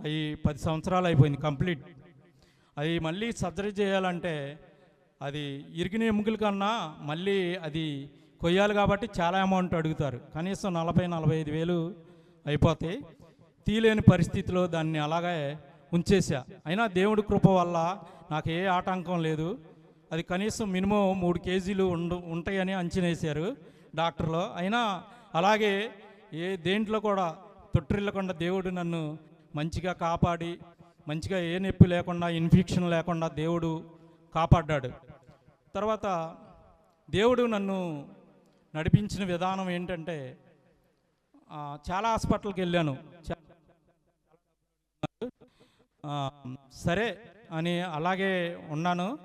అవి పది సంవత్సరాలు అయిపోయింది కంప్లీట్. అది మళ్ళీ సర్జరీ చేయాలంటే అది ఇరిగిన ఎముకల కన్నా మళ్ళీ అది కొయ్యాలి కాబట్టి చాలా అమౌంట్ అడుగుతారు. కనీసం నలభై నలభై ఐదు వేలు అయిపోతాయి. తీలేని పరిస్థితిలో దాన్ని అలాగే ఉంచేసా అయినా దేవుడి కృప వల్ల నాకు ఏ ఆటంకం లేదు. అది కనీసం మినిమం మూడు కేజీలు ఉండు ఉంటాయని అంచనా వేశారు డాక్టర్లు. అయినా అలాగే ఏ దేంట్లో కూడా తొట్టిల్లకుండా దేవుడు నన్ను మంచిగా కాపాడి మంచిగా ఏ నొప్పి లేకుండా ఇన్ఫెక్షన్ లేకుండా దేవుడు కాపాడ్డాడు. తర్వాత దేవుడు నన్ను నడిపించిన విధానం ఏంటంటే చాలా హాస్పిటల్కి వెళ్ళాను. చా- సరే అని అలాగే ఉన్నాను.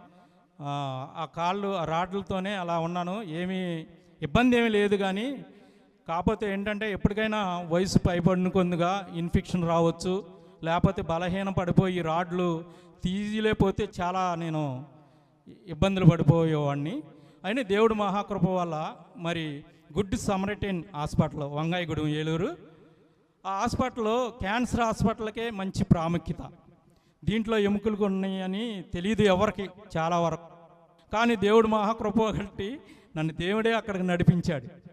ఆ కాళ్ళు ఆ రాడ్లతోనే అలా ఉన్నాను. ఏమీ ఇబ్బంది ఏమీ లేదు కానీ కాకపోతే ఏంటంటే ఎప్పటికైనా వయసు పైబడినకొందుగా ఇన్ఫెక్షన్ రావచ్చు లేకపోతే బలహీన పడిపోయి రాడ్లు తీయలేకపోతే చాలా నేను ఇబ్బందులు పడిపోయేవాడిని. అయినా దేవుడు మహాకృప వల్ల మరి Good Samaritan Hospital Vangayagudem Eluru. ఆ హాస్పిటల్లో క్యాన్సర్ హాస్పిటల్కే మంచి ప్రాముఖ్యత. దీంట్లో ఎముకలు ఉన్నాయని అని తెలియదు ఎవరికి చాలా వరకు. కానీ దేవుడు మహాకృప కట్టి నన్ను దేవుడే అక్కడికి నడిపించాడు.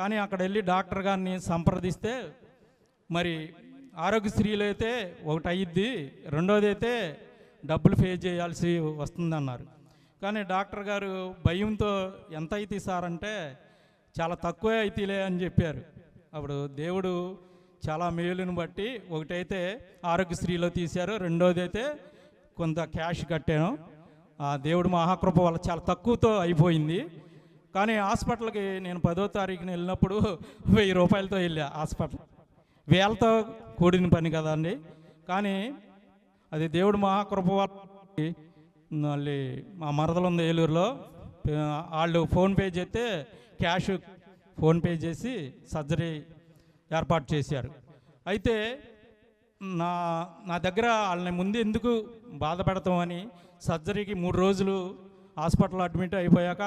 కానీ అక్కడ వెళ్ళి డాక్టర్ గారిని సంప్రదిస్తే మరి ఆరోగ్యశ్రీలు అయితే ఒకటి అయ్యిద్ది రెండోది అయితే డబ్బులు పే చేయాల్సి వస్తుందన్నారు. కానీ డాక్టర్ గారు భయంతో ఎంత అయితే సార్ అంటే చాలా తక్కువే అయితేలే అని చెప్పారు. అప్పుడు దేవుడు చాలా మేలుని బట్టి ఒకటైతే ఆరోగ్యశ్రీలో తీశారు రెండోది అయితే కొంత క్యాష్ కట్టాను. ఆ దేవుడు మహాకృప వల్ల చాలా తక్కువతో అయిపోయింది. కానీ హాస్పిటల్కి నేను పదో తారీఖున వెళ్ళినప్పుడు వెయ్యి రూపాయలతో వెళ్ళా హాస్పిటల్. వేలతో కూడిన పని కదండి కానీ అది దేవుడు మహాకృప మళ్ళీ మా మరదలు ఉంది ఏలూరులో. వాళ్ళు ఫోన్పే చేస్తే క్యాష్ ఫోన్పే చేసి సర్జరీ ఏర్పాటు చేశారు. అయితే నా నా దగ్గర వాళ్ళని ముందు ఎందుకు బాధపడతామని సర్జరీకి మూడు రోజులు హాస్పిటల్ అడ్మిట్ అయిపోయాక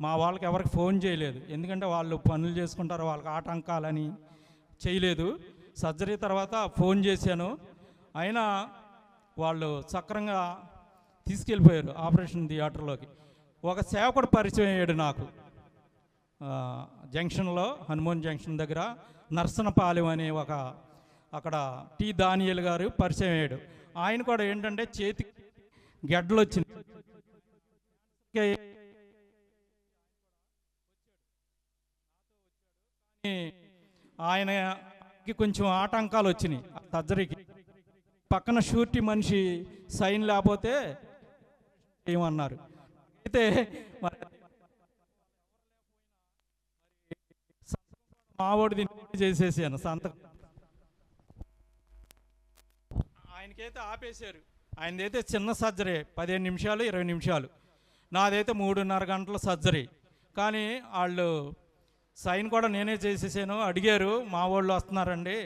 మా వాళ్ళకి ఎవరికి ఫోన్ చేయలేదు. ఎందుకంటే వాళ్ళు పనులు చేసుకుంటారు వాళ్ళకి ఆటంకాలని చేయలేదు. సర్జరీ తర్వాత ఫోన్ చేశాను. అయినా వాళ్ళు సక్రంగా తీసుకెళ్ళిపోయారు ఆపరేషన్ థియేటర్లోకి. ఒక సేవకుడు పరిచయం అయ్యాడు నాకు. జంక్షన్లో హనుమాన్ జంక్షన్ దగ్గర నర్సనపాలెం అనే ఒక అక్కడ టి దానియల్ గారు పరిచయం అయ్యాడు. ఆయన కూడా ఏంటంటే చేతి గెడ్డలు వచ్చింది ఆయనకి కొంచెం ఆటంకాలు వచ్చినాయి. ఆ సర్జరీకి పక్కన షూరిటీ మనిషి సైన్ లేకపోతే ఏమన్నారు? అయితే మావోడిది చేసేసాను సంతకం. ఆయనకైతే ఆపేశారు. ఆయనదైతే చిన్న సర్జరీ పదిహేను నిమిషాలు ఇరవై నిమిషాలు. నాదైతే మూడున్నర గంటల సర్జరీ. కానీ వాళ్ళు సైన్ కూడా నేనే చేసేసాను. అడిగారు మా వాళ్ళు వస్తున్నారండి.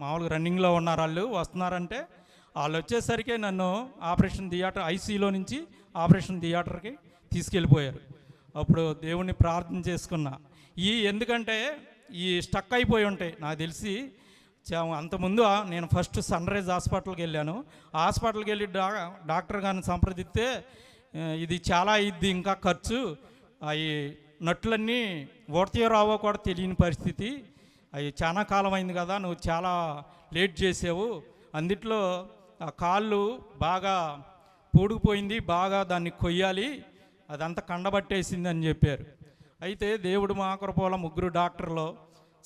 మామూలుగా రన్నింగ్లో ఉన్నారు వాళ్ళు. వస్తున్నారంటే వాళ్ళు వచ్చేసరికి నన్ను ఆపరేషన్ థియేటర్ ఐసీలో నుంచి ఆపరేషన్ థియేటర్కి తీసుకెళ్ళిపోయారు. అప్పుడు దేవుణ్ణి ప్రార్థన చేసుకున్నా. ఈ ఎందుకంటే ఈ స్టక్ అయిపోయి ఉంటాయి. నాకు తెలిసి అంతకుముందు నేను ఫస్ట్ సన్ రైజ్ హాస్పిటల్కి వెళ్ళాను. హాస్పిటల్కి వెళ్ళి డా డాక్టర్ గారిని సంప్రదిస్తే ఇది చాలా ఇద్ది ఇంకా ఖర్చు. అవి నట్లన్నీ ఓడతాయో రావో కూడా తెలియని పరిస్థితి. అవి చాలా కాలం అయింది కదా నువ్వు చాలా లేట్ చేసావు. అందుట్లో ఆ కాళ్ళు బాగా పూడుకుపోయింది బాగా దాన్ని కొయ్యాలి అదంతా కండబట్టేసింది అని చెప్పారు. అయితే దేవుడు మాకరపోల ముగ్గురు డాక్టర్లు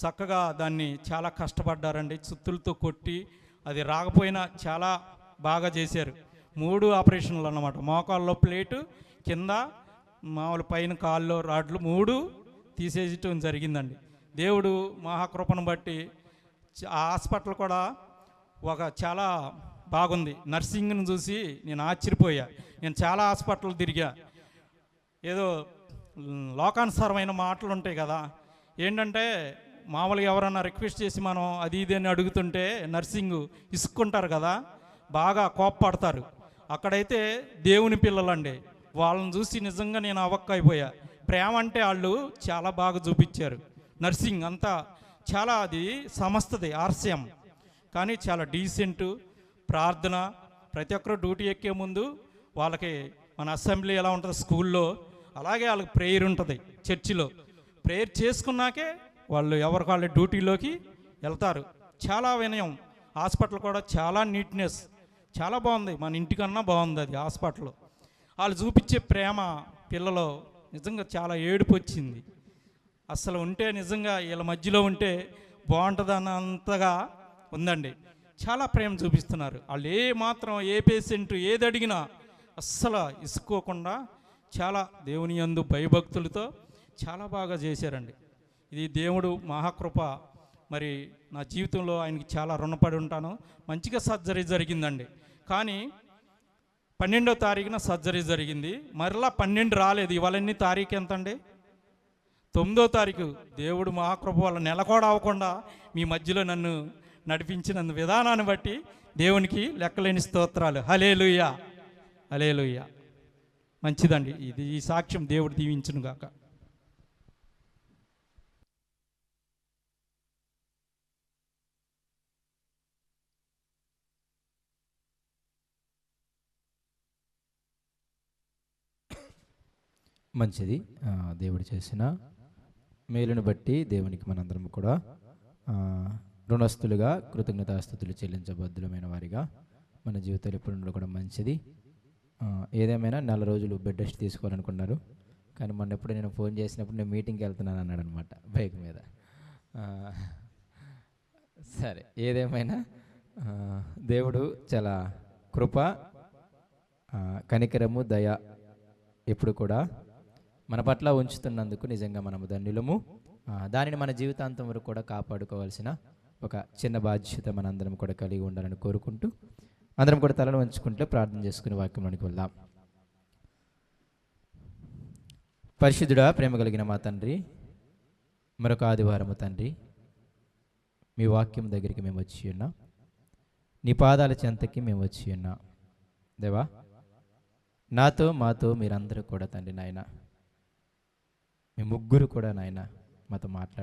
చక్కగా దాన్ని చాలా కష్టపడ్డారండి. చుత్తులతో కొట్టి అది రాకపోయినా చాలా బాగా చేశారు. మూడు ఆపరేషన్లు అన్నమాట. మోకాల్లో ప్లేటు కింద మామూలు పైన కాళ్ళు రాడ్లు మూడు తీసేయటం జరిగిందండి. దేవుడు మహాకృపను బట్టి ఆ హాస్పిటల్ కూడా ఒక చాలా బాగుంది. నర్సింగ్ను చూసి నేను ఆశ్చర్యపోయా. నేను చాలా హాస్పిటల్ తిరిగా. ఏదో లోకానుసారమైన మాటలు ఉంటాయి కదా. ఏంటంటే మామూలుగా ఎవరన్నా రిక్వెస్ట్ చేసి మనం అది ఇది అని అడుగుతుంటే నర్సింగ్ ఇసుక్కుంటారు కదా. బాగా కోప్పడతారు. అక్కడైతే దేవుని పిల్లలండి. వాళ్ళని చూసి నిజంగా నేను అవక్క ప్రేమ అంటే వాళ్ళు చాలా బాగా చూపించారు. నర్సింగ్ అంతా చాలా అది సమస్తది ఆర్సీఎం. కానీ చాలా డీసెంట్ ప్రార్థన ప్రతి ఒక్కరు డ్యూటీ ఎక్కే ముందు వాళ్ళకి మన అసెంబ్లీ ఎలా ఉంటుంది స్కూల్లో అలాగే వాళ్ళకి ప్రేయర్ ఉంటుంది చర్చిలో. ప్రేయర్ చేసుకున్నాకే వాళ్ళు ఎవరికి వాళ్ళ డ్యూటీలోకి వెళ్తారు. చాలా వినయం. హాస్పిటల్ కూడా చాలా నీట్నెస్. చాలా బాగుంది. మన ఇంటికన్నా బాగుంది అది హాస్పిటల్. వాళ్ళు చూపించే ప్రేమ పిల్లలు నిజంగా చాలా ఏడుపు వచ్చింది. అసలు ఉంటే నిజంగా వీళ్ళ మధ్యలో ఉంటే బాగుంటుందన్నంతగా ఉందండి. చాలా ప్రేమ చూపిస్తున్నారు. వాళ్ళు ఏ మాత్రం ఏ పేషెంట్ ఏది అడిగినా అస్సలు ఇసుకోకుండా చాలా దేవుని యందు భయభక్తులతో చాలా బాగా చేశారండి. ఇది దేవుడు మహాకృప. మరి నా జీవితంలో ఆయనకి చాలా రుణపడి ఉంటాను. మంచిగా సర్జరీ జరిగిందండి. కానీ పన్నెండో తారీఖున సర్జరీ జరిగింది. మరలా పన్నెండు రాలేదు. ఇవాళ ఎన్ని తారీఖు ఎంత అండి తొమ్మిదో తారీఖు. దేవుడు మహాకృప వల్ల నెల కూడా అవ్వకుండా మీ మధ్యలో నన్ను నడిపించిన విధానాన్ని బట్టి దేవునికి లెక్కలేని స్తోత్రాలు. హలేలుయ్యా హలేలుయ్యా మంచిదండి. ఇది ఈ సాక్ష్యం దేవుడు దీవించును మంచిది. దేవుడు చేసిన మేలును బట్టి దేవునికి మనందరం కూడా రుణస్థులుగా కృతజ్ఞతాస్థుతులు చెల్లించబద్ధులమైన వారిగా మన జీవితాలు ఎప్పుడు కూడా మంచిది. ఏదేమైనా నెల రోజులు బెడ్ రెస్ట్ తీసుకోవాలనుకున్నారు. కానీ మొన్న ఎప్పుడు నేను ఫోన్ చేసినప్పుడు నేను మీటింగ్కి వెళ్తున్నాను అన్నాడు అనమాట బైక్ మీద. సరే ఏదేమైనా దేవుడు చాలా కృప కనికరము దయ ఎప్పుడు కూడా మన పట్ల ఉంచుతున్నందుకు నిజంగా మనము ధన్యులము. దానిని మన జీవితాంతం వరకు కూడా కాపాడుకోవాల్సిన ఒక చిన్న బాధ్యత మనందరం కూడా కలిగి ఉండాలని కోరుకుంటూ అందరం కూడా తలను వంచుకుంటూ ప్రార్థన చేసుకునే వాక్యంలోనికి వెళ్దాం. పరిశుద్ధుడా ప్రేమ కలిగిన మా తండ్రి మరొక ఆదివారము తండ్రి మీ వాక్యం దగ్గరికి మేము వచ్చి ఉన్నాం నీ పాదాల చెంతకి మేము వచ్చి ఉన్నాం. దేవా నాతో మాతో మీరందరూ కూడా తండ్రి నాయన మీ ముగ్గురు కూడా నాయన మాతో మాట్లాడు